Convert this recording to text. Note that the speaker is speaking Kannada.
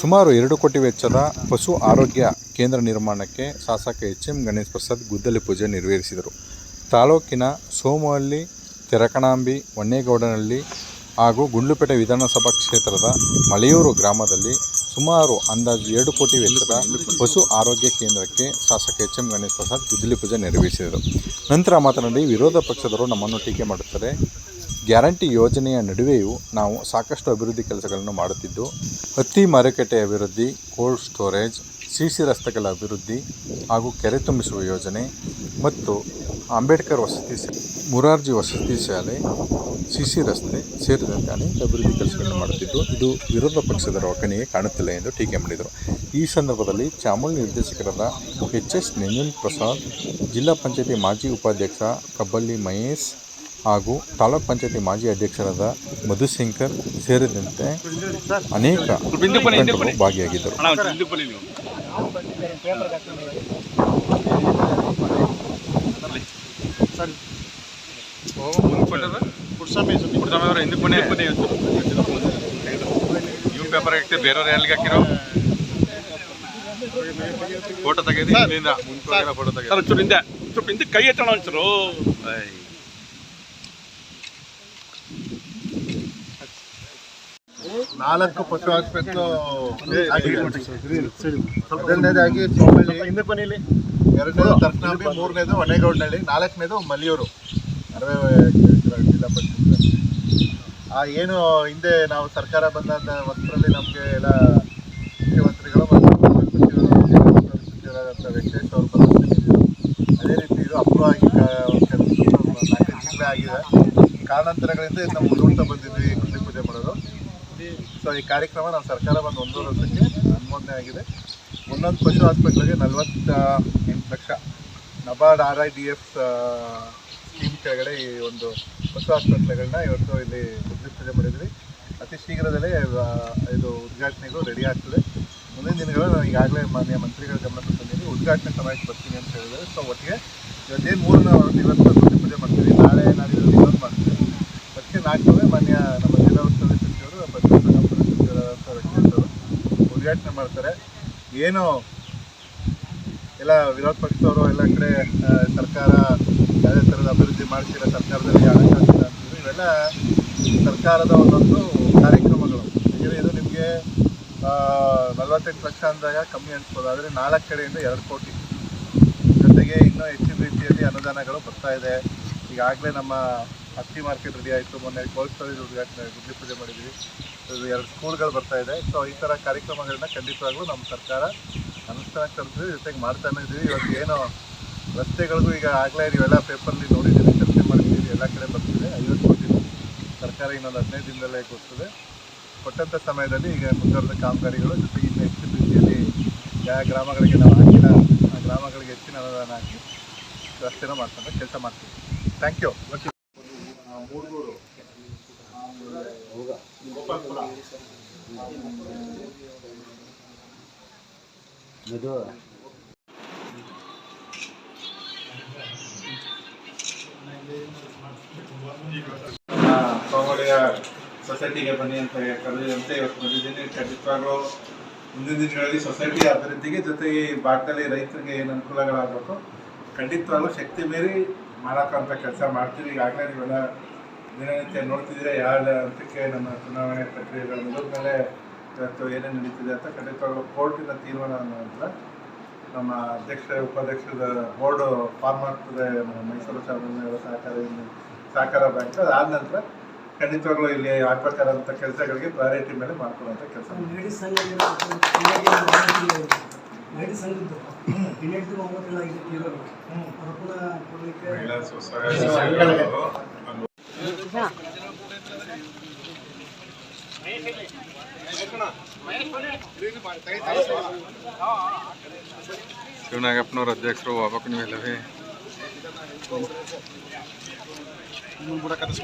ಸುಮಾರು ಎರಡು ಕೋಟಿ ವೆಚ್ಚದ ಪಶು ಆರೋಗ್ಯ ಕೇಂದ್ರ ನಿರ್ಮಾಣಕ್ಕೆ ಶಾಸಕ ಎಚ್ ಎಂ ಗಣೇಶ್ ಪ್ರಸಾದ್ ಗುದ್ದಲಿ ಪೂಜೆ ನೆರವೇರಿಸಿದರು. ತಾಲೂಕಿನ ಸೋಮಹಳ್ಳಿ, ತೆರಕಣಾಂಬಿ, ಹೊನ್ನೇಗೌಡನಹಳ್ಳಿ ಹಾಗೂ ಗುಂಡ್ಲುಪೇಟೆ ವಿಧಾನಸಭಾ ಕ್ಷೇತ್ರದ ಮಳೆಯೂರು ಗ್ರಾಮದಲ್ಲಿ ಸುಮಾರು ಅಂದಾಜು ಎರಡು ಕೋಟಿ ವೆಚ್ಚದ ಪಶು ಆರೋಗ್ಯ ಕೇಂದ್ರಕ್ಕೆ ಶಾಸಕ ಎಚ್ ಎಂ ಗಣೇಶ್ ಪ್ರಸಾದ್ ಗುದ್ದಲಿ ಪೂಜೆ ನೆರವೇರಿಸಿದರು. ನಂತರ ಮಾತನಾಡಿ, ವಿರೋಧ ಪಕ್ಷದವರು ನಮ್ಮನ್ನು ಟೀಕೆ ಮಾಡುತ್ತಾರೆ. ಗ್ಯಾರಂಟಿ ಯೋಜನೆಯ ನಡುವೆಯೂ ನಾವು ಸಾಕಷ್ಟು ಅಭಿವೃದ್ಧಿ ಕೆಲಸಗಳನ್ನು ಮಾಡುತ್ತಿದ್ದು, ಹತ್ತಿ ಮಾರುಕಟ್ಟೆ ಅಭಿವೃದ್ಧಿ, ಕೋಲ್ಡ್ ಸ್ಟೋರೇಜ್, ಸಿ ಸಿ ರಸ್ತೆಗಳ ಅಭಿವೃದ್ಧಿ ಹಾಗೂ ಕೆರೆ ತುಂಬಿಸುವ ಯೋಜನೆ ಮತ್ತು ಅಂಬೇಡ್ಕರ್ ವಸತಿ ಮುರಾರ್ಜಿ ವಸತಿ ಶಾಲೆ, ಸಿ ಸಿ ರಸ್ತೆ ಸೇರಿದಂತೆ ಅನೇಕ ಅಭಿವೃದ್ಧಿ ಕೆಲಸಗಳನ್ನು ಮಾಡುತ್ತಿದ್ದು, ಇದು ವಿರೋಧ ಪಕ್ಷದ ರೋಕಣೆಯೇ ಕಾಣುತ್ತಿಲ್ಲ ಎಂದು ಟೀಕೆ ಮಾಡಿದರು. ಈ ಸಂದರ್ಭದಲ್ಲಿ ಚಾಮುಲ್ ನಿರ್ದೇಶಕರಾದ ಎಚ್ ಎಸ್ ನಂಜನ್ ಪ್ರಸಾದ್, ಜಿಲ್ಲಾ ಪಂಚಾಯತಿ ಮಾಜಿ ಉಪಾಧ್ಯಕ್ಷ ಕಬ್ಬಳ್ಳಿ ಮಹೇಶ್ ಹಾಗೂ ತಾಲೂಕ್ ಪಂಚಾಯತಿ ಮಾಜಿ ಅಧ್ಯಕ್ಷರಾದ ಮಧುಶಂಕರ್ ಸೇರಿದಂತೆ ಅನೇಕ ಮುಖಂಡರು ಭಾಗಿಯಾಗಿದ್ದರು ಪೇಪರ್ ಹಾಕಿರೋ ಫೋಟೋ ತೆಗೆದಿ ಫೋಟೋ ತೆಗೆದು ಚೂರು ಹಿಂದೆ ಸ್ವಲ್ಪ ಹಿಂದಕ್ಕೆ ಕೈ ಎತ್ತಣ ಒಂಚೂರು ನಾಲ್ಕು ಪಶು ಆಸ್ಪತ್ರೆ ಮೊದಲನೇದಾಗಿ ಸೋಮಳ್ಳಿ ಎರಡನೇದು ತರ್ಕನಾಂಬಿ ಮೂರನೇದು ಹೊಣೆಗೌಡನಹಳ್ಳಿ ನಾಲ್ಕನೇದು ಮಲಿಯೂರು ಅರವೇ ಜಿಲ್ಲಾ ಪಂಚಾಯತ್. ಆ ಏನು ಹಿಂದೆ ನಾವು ಸರ್ಕಾರ ಬಂದ ಹೊತ್ತರಲ್ಲಿ ನಮಗೆ ಎಲ್ಲ ಮುಖ್ಯಮಂತ್ರಿಗಳು ಸಚಿವರಾದಂಥ ವೆಂಕಟೇಶ್ ಅವರು ಬಂದಿದ್ದರು. ಅದೇ ರೀತಿ ಇದು ಅಪ್ರೂವ್ ಆಗಿ ಕೆಲಸ ಕೆಲವು ನಾಲ್ಕೈದು ತಿಂಗಳೇ ಆಗಿದೆ. ಕಾರಣಾಂತರಗಳಿಂದ ಇದು ನಾವು ಮುಂದೂಡ್ತಾ ಬಂದಿದ್ವಿ ಕೃಷಿ ಪೂಜೆ ಮಾಡೋದು. ಸೊ ಈ ಕಾರ್ಯಕ್ರಮ ನಮ್ಮ ಸರ್ಕಾರ ಬಂದು ಒಂದು ವರ್ಷಕ್ಕೆ ಅನುಮೋದನೆ ಆಗಿದೆ. ಒಂದೊಂದು ಪಶು ಆಸ್ಪತ್ರೆಗೆ ನಲವತ್ತ ಎಂಟು lakh NABARD R I D F scheme ಕೆಳಗಡೆ ಈ ಒಂದು ಪಶು ಆಸ್ಪತ್ರೆಗಳನ್ನ ಇವತ್ತು ಇಲ್ಲಿ ಉದ್ಘಾಟನೆ ಮಾಡಿದ್ವಿ. ಅತಿ ಶೀಘ್ರದಲ್ಲೇ ಇದು ಉದ್ಘಾಟನೆಗೂ ರೆಡಿ ಆಗ್ತದೆ. ಮುಂದಿನ ದಿನಗಳು ನಾನು ಈಗಾಗಲೇ ಮಾನ್ಯ ಮಂತ್ರಿಗಳ ಗಮನಕ್ಕೆ ತಂದಿದ್ದೀನಿ ಉದ್ಘಾಟನೆ ಸಮಯಕ್ಕೆ ಬರ್ತೀನಿ ಅಂತ ಹೇಳಿದರೆ ಸೊ ಒಟ್ಟಿಗೆ ಇವತ್ತೇನು ಮೂರು ನಾವು ಇವತ್ತು ಪೂಜೆ ಮಾಡ್ತೀವಿ. ನಾಳೆ ನಾಡಿದ್ದು ಇನ್ನೊಂದು ಮಾಡ್ತೀವಿ. ಅದಕ್ಕೆ ನಾಲ್ಕು ಮಾನ್ಯ ನಮ್ಮ ಜಿಲ್ಲಾ ಉಸ್ತುವಾರಿ ಸಚಿವರು ಪಂಚಾಯತ್ ರಾಜ್ ಸಚಿವರಾದಂಥ ವೆಂಕಟೇಶ್ ಅವರು ಉದ್ಘಾಟನೆ ಮಾಡ್ತಾರೆ. ಏನು ಎಲ್ಲ ವಿರೋಧ ಪಕ್ಷದವರು ಎಲ್ಲ ಕಡೆ ಸರ್ಕಾರ ಯಾವುದೇ ಥರದ ಅಭಿವೃದ್ಧಿ ಮಾಡಿಸಿಲ್ಲ ಸರ್ಕಾರದಲ್ಲಿ ಹಣಕಾಸಿಲ್ಲ ಅಂತಂದರೆ ಇವೆಲ್ಲ ಸರ್ಕಾರದ ಒಂದೊಂದು ಕಾರ್ಯಕ್ರಮಗಳು. ಈಗ ಇದು ನಿಮಗೆ ನಲವತ್ತೆಂಟು ಲಕ್ಷ ಅಂದಾಗ ಕಮ್ಮಿ ಅನಿಸ್ಬೋದು. ಆದರೆ ನಾಲ್ಕು ಕಡೆಯಿಂದ ಎರಡು ಕೋಟಿ. ಜೊತೆಗೆ ಇನ್ನೂ ಹೆಚ್ಚಿನ ರೀತಿಯಲ್ಲಿ ಅನುದಾನಗಳು ಬರ್ತಾ ಇದೆ. ಈಗಾಗಲೇ ನಮ್ಮ ಹತ್ತಿ ಮಾರ್ಕೆಟ್ ರೆಡಿ ಆಯಿತು. ಮೊನ್ನೆ ಕೋಲ್ಡ್ ಸ್ಟೋರೇಜ್ ಉದ್ಘಾಟನೆ ಗುಡ್ಡಿ ಪೂಜೆ ಮಾಡಿದ್ವಿ. ಎರಡು ಸ್ಕೂಲ್ಗಳು ಬರ್ತಾ ಇದೆ. ಸೊ ಈ ಥರ ಕಾರ್ಯಕ್ರಮಗಳನ್ನ ಖಂಡಿತವಾಗ್ಲೂ ನಮ್ಮ ಸರ್ಕಾರ ಅನುಷ್ಠಾನಕ್ಕೆ ತರ್ತೀವಿ ಜೊತೆಗೆ ಮಾಡ್ತಾನೆ ಇದ್ದೀವಿ ಇವತ್ತು ಏನು ರಸ್ತೆಗಳಿಗೂ ಈಗ ಆಗಲೇ ನೀವೆಲ್ಲ ಪೇಪರ್ಲಿ ನೋಡಿದ್ದೀವಿ ಚರ್ಚೆ ಮಾಡಿದ್ದೀವಿ ಎಲ್ಲ ಕಡೆ ಬರ್ತಿದೆ. ಐವತ್ತು ಕೋಟಿ ಸರ್ಕಾರ ಇನ್ನೊಂದು ಹದಿನೈದು ದಿನದಲ್ಲೇ ಕೊಡ್ತದೆ. ಕೊಟ್ಟಂಥ ಸಮಯದಲ್ಲಿ ಈಗ ಮುಂದುವರೆದ ಕಾಮಗಾರಿಗಳು ಜೊತೆಗೆ ಇನ್ನು ಹೆಚ್ಚಿನ ರೀತಿಯಲ್ಲಿ ಯಾವ ಗ್ರಾಮಗಳಿಗೆ ನಾವು ಹಾಕಿಲ್ಲ ಆ ಗ್ರಾಮಗಳಿಗೆ ಹೆಚ್ಚಿನ ಅನುದಾನ ಹಾಕಿ ರಸ್ತೆನ ಮಾಡ್ತಾರೆ ಕೆಲಸ ಮಾಡ್ತೀವಿ. ಥ್ಯಾಂಕ್ ಯು ಸೋಮಳಿಯ ಸೊಸೈಟಿಗೆ ಬನ್ನಿ ಅಂತ ಕರೆದಂತೆ ಇವತ್ತು ಬಂದಿದ್ದೀನಿ ಖಂಡಿತವಾಗ್ಲೂ ಮುಂದಿನ ದಿನಗಳಲ್ಲಿ ಸೊಸೈಟಿ ಅಭಿವೃದ್ಧಿಗೆ ಜೊತೆಗೆ ಈ ಭಾಗದಲ್ಲಿ ರೈತರಿಗೆ ಏನು ಅನುಕೂಲಗಳಾಗಬೇಕು ಖಂಡಿತವಾಗ್ಲೂ ಶಕ್ತಿ ಮೀರಿ ಮಾಡೋಕ್ಕಂಥ ಕೆಲಸ ಮಾಡ್ತೀವಿ ಈಗಾಗಲೇ ನೀವೆಲ್ಲ ದಿನನಿತ್ಯ ನೋಡ್ತಿದ್ರೆ ಯಾವ ಹಂತಕ್ಕೆ ನಮ್ಮ ಚುನಾವಣೆ ಪ್ರಕ್ರಿಯೆಗಳು ಮುಗಿದ ಮೇಲೆ ಇವತ್ತು ಏನೇನು ನಡೀತಿದೆ ಅಂತ ಖಂಡಿತವಾಗ್ಲೂ ಕೋರ್ಟಿನ ತೀರ್ಮಾನ ನಂತರ ನಮ್ಮ ಅಧ್ಯಕ್ಷ ಉಪಾಧ್ಯಕ್ಷದ ಬೋರ್ಡು ಫಾರ್ಮ್ ಆಗ್ತದೆ ನಮ್ಮ ಮೈಸೂರು ಚಾಮರಾಜನಗರ ಸಹಕಾರ ಸಹಕಾರ ಬ್ಯಾಂಕ್. ಅದಾದ ನಂತರ ಖಂಡಿತವಾಗ್ಲೂ ಇಲ್ಲಿ ಆಗ್ಬೇಕಾದಂಥ ಕೆಲಸಗಳಿಗೆ ಪ್ರಯಾರಿಟಿ ಮೇಲೆ ಮಾಡ್ಕೊಳ್ಳೋಂಥ ಕೆಲಸ. ಲೇಡೀಸ್ ಸಂಘದ್ದು ಇನ್ನೆಂಟು ಒಂಬತ್ತೆಲ್ಲ ಇದಕ್ಕೆ ಇರೋದು ಅವ್ರ ಪುನಃ ಕೊಡಲಿಕ್ಕೆ ಶಿವನಾಗಪ್ಪನವ್ರ ಅಧ್ಯಕ್ಷರು ಹೋಗ್ಬೇಕು ನೀವೆಲ್ಲವೇ ಕೂಡ ಕನಸು